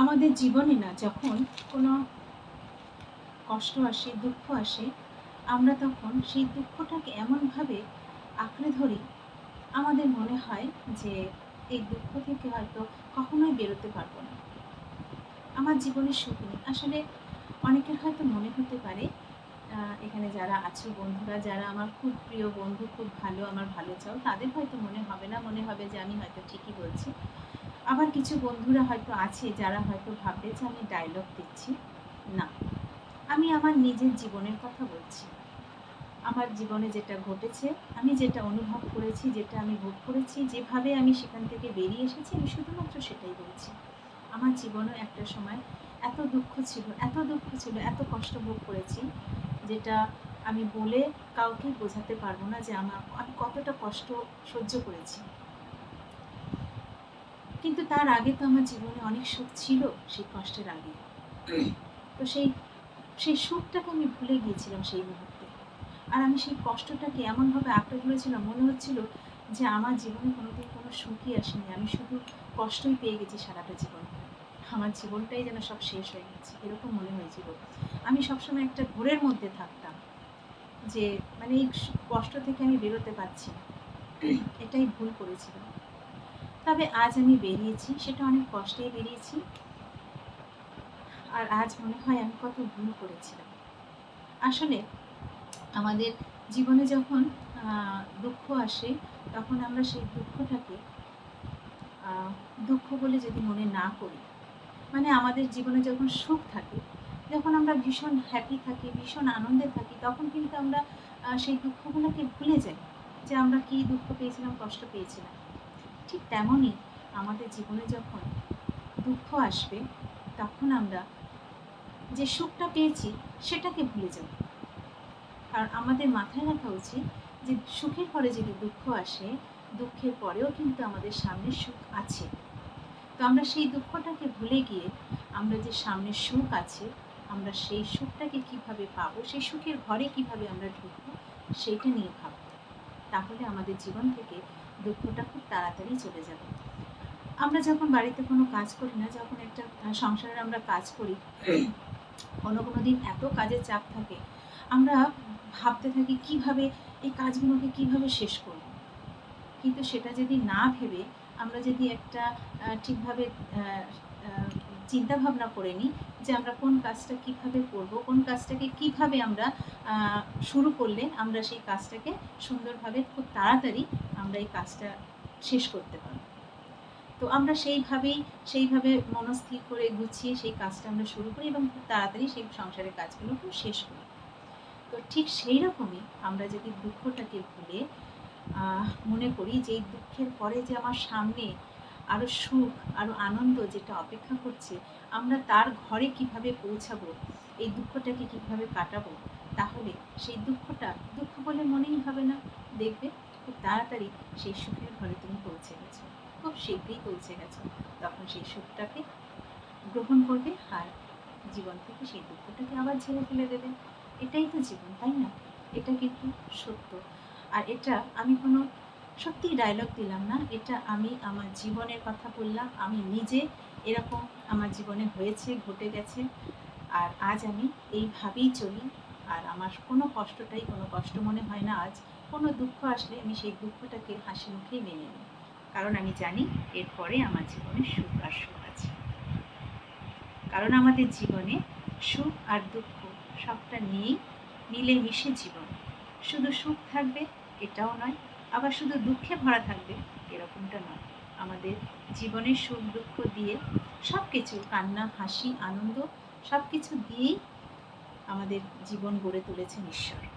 আমাদের জীবনে না যখন কোনো কষ্ট আসে, দুঃখ আসে, আমরা তখন সেই দুঃখটাকে এমনভাবে আঁকড়ে ধরি, আমাদের মনে হয় যে এই দুঃখ থেকে হয়তো কখনোই বেরোতে পারব না। আমার জীবনে সুখ নেই। আসলে অনেকের হয়তো মনে হতে পারে এখানে যারা আছে, বন্ধুরা, যারা আমার খুব প্রিয় বন্ধু, খুব ভালো, আমার ভালো চাও, তাদের হয়তো মনে হবে না, মনে হবে যে আমি হয়তো ঠিকই বলছি। আবার কিছু বন্ধুরা হয়তো আছে যারা হয়তো ভাববে যে আমি ডায়লগ দিচ্ছি। না, আমি আমার নিজের জীবনের কথা বলছি। আমার জীবনে যেটা ঘটেছে, আমি যেটা অনুভব করেছি, যেটা আমি ভোগ করেছি, যেভাবে আমি সেখান থেকে বেরিয়ে এসেছি, আমি শুধুমাত্র সেটাই বলছি। আমার জীবনে একটা সময় এত দুঃখ ছিল, এত দুঃখ ছিল, এত কষ্ট ভোগ করেছি, যেটা আমি বলে কাউকেই বোঝাতে পারব না যে আমার, আমি কতটা কষ্ট সহ্য করেছি। কিন্তু তার আগে তো আমার জীবনে অনেক সুখ ছিল, সেই কষ্টের আগে। তো সেই সেই সুখটাকে আমি ভুলে গিয়েছিলাম সেই মুহূর্তে। আর আমি সেই কষ্টটাকে এমনভাবে আঁকড়ে ধরেছিলাম, মনে হচ্ছিল যে আমার জীবনে কোনোদিন কোনো সুখই আসেনি। আমি শুধু কষ্টই পেয়ে গেছি সারাটা জীবন। আমার জীবনটাই যেন সব শেষ হয়ে গেছে, এরকম মনে হয়েছিল। আমি সবসময় একটা ঘোরের মধ্যে থাকতাম যে মানে এই কষ্ট থেকে আমি বেরোতে পারছি না। এটাই ভুল করেছিলাম। তবে আজ আমি বেরিয়েছি, সেটা অনেক কষ্টেই বেরিয়েছি। আর আজ মনে হয় আমি কত ভুল করেছিলাম। আসলে আমাদের জীবনে যখন দুঃখ আসে, তখন আমরা সেই দুঃখটাকে দুঃখ বলে যদি মনে না করি মানে আমাদের জীবনে যখন সুখ থাকে, যখন আমরা ভীষণ হ্যাপি থাকি, ভীষণ আনন্দে থাকি, তখন কিন্তু আমরা সেই দুঃখগুলোকে ভুলে যাই যে আমরা কী দুঃখ পেয়েছিলাম, কষ্ট পেয়েছিলাম। ঠিক তেমনই আমাদের জীবনে যখন দুঃখ আসবে, তখন আমরা যে সুখটা পেয়েছি সেটাকে ভুলে যাব। কারণ আমাদের মাথায় রাখা উচিত যে সুখের পরে যদি দুঃখ আসে, দুঃখের পরেও কিন্তু আমাদের সামনে সুখ আছে। তো আমরা সেই দুঃখটাকে ভুলে গিয়ে আমরা যে সামনে সুখ আছে, আমরা সেই সুখটাকে কীভাবে পাবো, সেই সুখের ঘরে কীভাবে আমরা ঢুকবো, সেইটা নিয়ে ভাববো। তাহলে আমাদের জীবন থেকে দুঃখটা খুব তাড়াতাড়ি চলে যাবে। আমরা যখন বাড়িতে কোনো কাজ করি না, যখন একটা সংসারে আমরা কাজ করি, কোনো কোনো দিন এত কাজের চাপ থাকে, আমরা ভাবতে থাকি কীভাবে এই কাজগুলোকে কীভাবে শেষ করব? কিন্তু সেটা যদি না ভেবে আমরা যদি একটা ঠিকভাবে চিন্তা ভাবনা করে নিই যে আমরা কোন কাজটা কীভাবে করব, কোন কাজটাকে কীভাবে আমরা শুরু করলে আমরা সেই কাজটাকে সুন্দরভাবে খুব তাড়াতাড়ি আমরা এই কাজটা শেষ করতে পারব। তো আমরা সেইভাবেই, সেইভাবে মনস্থির করে গুছিয়ে সেই কাজটা আমরা শুরু করি এবং খুব তাড়াতাড়ি সেই সংসারের কাজগুলোকেও শেষ করি। তো ঠিক সেই রকমই আমরা যদি দুঃখটাকে ভুলে মনে করি যে এই দুঃখের পরে যে আমার সামনে আরও সুখ আরও আনন্দ যেটা অপেক্ষা করছে, আমরা তার ঘরে কীভাবে পৌঁছাবো, এই দুঃখটাকে কীভাবে কাটাবো, তাহলে সেই দুঃখটা, দুঃখ বলে মনেই হবে না, দেখবে? খুব তাড়াতাড়ি সেই সুখের ঘরে তুমি পৌঁছে গেছো। খুব শীঘ্রই পৌঁছে গেছো। তখন সেই সুখটাকে গ্রহণ করবে আর জীবন থেকে সেই দুঃখটাকে আবার ঝেড়ে ফেলে দেবে। এটাই তো জীবন, তাই না? এটা কিন্তু সত্য। আর এটা আমি কোনো সত্যি ডায়লগ দিলাম না। এটা আমি আমার জীবনের কথা বললাম। আমি নিজে এরকম আমার জীবনে হয়েছে, ঘটে গেছে। আর আজ আমি এইভাবেই চলি। আর আমার কোনো কষ্টটাই, কোনো কষ্ট মনে হয় না আজ। কোনো দুঃখ আসলে আমি সেই দুঃখটাকে হাসি মুখেই মেনে নিই। কারণ আমি জানি এরপরে আমার জীবনে সুখ আর সুখ আছে। কারণ আমাদের জীবনে সুখ আর দুঃখ সবটা নিয়েই মিলেমিশে জীবন। শুধু সুখ থাকবে এটাও নয়, আবার শুধু দুঃখে ভরা থাকবে এরকমটা নয়। আমাদের জীবনের সুখ দুঃখ দিয়ে সব কিছু কান্না, হাসি, আনন্দ সব কিছু দিয়েই আমাদের জীবন গড়ে তুলেছেন ঈশ্বর।